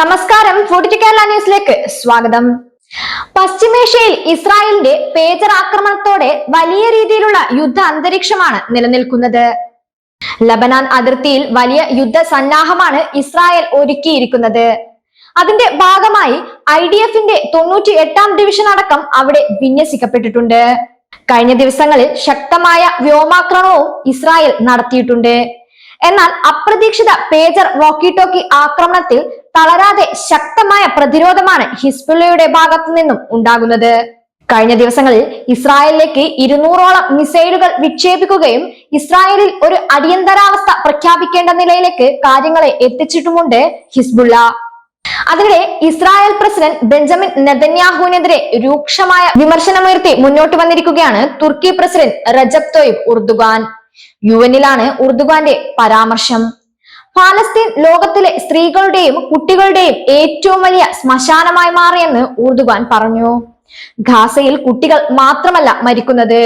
നമസ്കാരം. കേരള ന്യൂസിലേക്ക് സ്വാഗതം. പശ്ചിമേഷ്യയിൽ ഇസ്രായേലിന്റെ പേജർ ആക്രമണത്തോടെ വലിയ രീതിയിലുള്ള യുദ്ധ അന്തരീക്ഷമാണ് നിലനിൽക്കുന്നത്. ലബനാൻ അതിർത്തിയിൽ വലിയ യുദ്ധ സന്നാഹമാണ് ഇസ്രായേൽ ഒരുക്കിയിരിക്കുന്നത്. അതിന്റെ ഭാഗമായി ഐ ഡി എഫിന്റെ തൊണ്ണൂറ്റി എട്ടാം ഡിവിഷൻ അടക്കം അവിടെ വിന്യസിക്കപ്പെട്ടിട്ടുണ്ട്. കഴിഞ്ഞ ദിവസങ്ങളിൽ ശക്തമായ വ്യോമാക്രമണവും ഇസ്രായേൽ നടത്തിയിട്ടുണ്ട്. എന്നാൽ അപ്രതീക്ഷിത പേജർ വോക്കി ടോക്കി ആക്രമണത്തിൽ തളരാതെ ശക്തമായ പ്രതിരോധമാണ് ഹിസ്ബുള്ളയുടെ ഭാഗത്തു നിന്നും ഉണ്ടാകുന്നത്. കഴിഞ്ഞ ദിവസങ്ങളിൽ ഇസ്രായേലിലേക്ക് ഇരുന്നൂറോളം മിസൈലുകൾ വിക്ഷേപിക്കുകയും ഇസ്രായേലിൽ ഒരു അടിയന്തരാവസ്ഥ പ്രഖ്യാപിക്കേണ്ട നിലയിലേക്ക് കാര്യങ്ങളെ എത്തിച്ചിട്ടുമുണ്ട് ഹിസ്ബുള്ള. അതിനിടെ ഇസ്രായേൽ പ്രസിഡന്റ് ബെഞ്ചമിൻ നെതന്യാഹുവിനെതിരെ രൂക്ഷമായ വിമർശനമുയർത്തി മുന്നോട്ട് വന്നിരിക്കുകയാണ് തുർക്കി പ്രസിഡന്റ് റജബ് തോയിബ് ഉർദുഗാൻ. യു എന്നിലാണ് ഉർദുഗാന്റെ പരാമർശം. ഫലസ്തീൻ ലോകത്തിലെ സ്ത്രീകളുടെയും കുട്ടികളുടെയും ഏറ്റവും വലിയ ശ്മശാനമായി മാറിയെന്ന് ഉർദുഗാൻ പറഞ്ഞു. ഖാസയിൽ കുട്ടികൾ മാത്രമല്ല മരിക്കുന്നത്.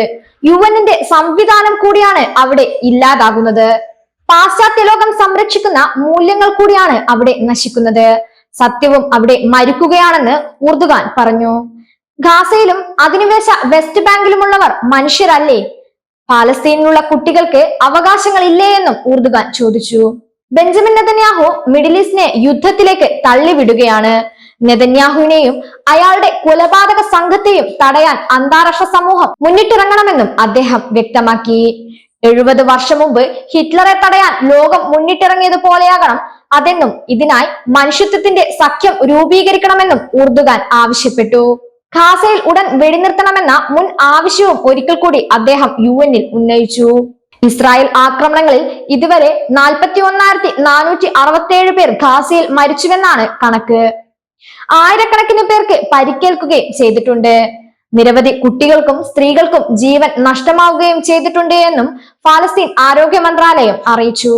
യു എന്നിന്റെ സംവിധാനം കൂടിയാണ് അവിടെ ഇല്ലാതാകുന്നത്. പാശ്ചാത്യ ലോകം സംരക്ഷിക്കുന്ന മൂല്യങ്ങൾ കൂടിയാണ് അവിടെ നശിക്കുന്നത്. സത്യവും അവിടെ മരിക്കുകയാണെന്ന് ഊർദുഖാൻ പറഞ്ഞു. ഗാസയിലും അധിനിവേശ വെസ്റ്റ് ബാങ്കിലുമുള്ളവർ മനുഷ്യരല്ലേ? പാലസ്തീനിലുള്ള കുട്ടികൾക്ക് അവകാശങ്ങളില്ലേ എന്നും ഊർദുഖാൻ ചോദിച്ചു. ബെഞ്ചമിൻ നെതന്യാഹു മിഡിൽ ഈസ്റ്റിനെ യുദ്ധത്തിലേക്ക് തള്ളിവിടുകയാണ്. നെതന്യാഹുവിനെയും അയാളുടെ കൊലപാതക സംഘത്തെയും തടയാൻ അന്താരാഷ്ട്ര സമൂഹം മുന്നിട്ടിറങ്ങണമെന്നും അദ്ദേഹം വ്യക്തമാക്കി. എഴുപത് വർഷം മുമ്പ് ഹിറ്റ്ലറെ തടയാൻ ലോകം മുന്നിട്ടിറങ്ങിയതുപോലെയാകണം അതെന്നും ഇതിനായി മനുഷ്യത്വത്തിന്റെ സഖ്യം രൂപീകരിക്കണമെന്നും ഉർദുഗാൻ ആവശ്യപ്പെട്ടു. ഖാസയിൽ ഉടൻ വെടിനിർത്തണമെന്ന മുൻ ആവശ്യവും ഒരിക്കൽ കൂടി അദ്ദേഹം യു എന്നിൽ ഉന്നയിച്ചു. ഇസ്രായേൽ ആക്രമണങ്ങളിൽ ഇതുവരെ നാൽപ്പത്തി ഒന്നായിരത്തി നാനൂറ്റി അറുപത്തി ഏഴ് പേർ ഖാസയിൽ മരിച്ചുവെന്നാണ് കണക്ക്. ആയിരക്കണക്കിന് പേർക്ക് പരിക്കേൽക്കുകയും ചെയ്തിട്ടുണ്ട്. നിരവധി കുട്ടികൾക്കും സ്ത്രീകൾക്കും ജീവൻ നഷ്ടമാവുകയും ചെയ്തിട്ടുണ്ട് എന്നും ഫലസ്തീൻ ആരോഗ്യ മന്ത്രാലയം അറിയിച്ചു.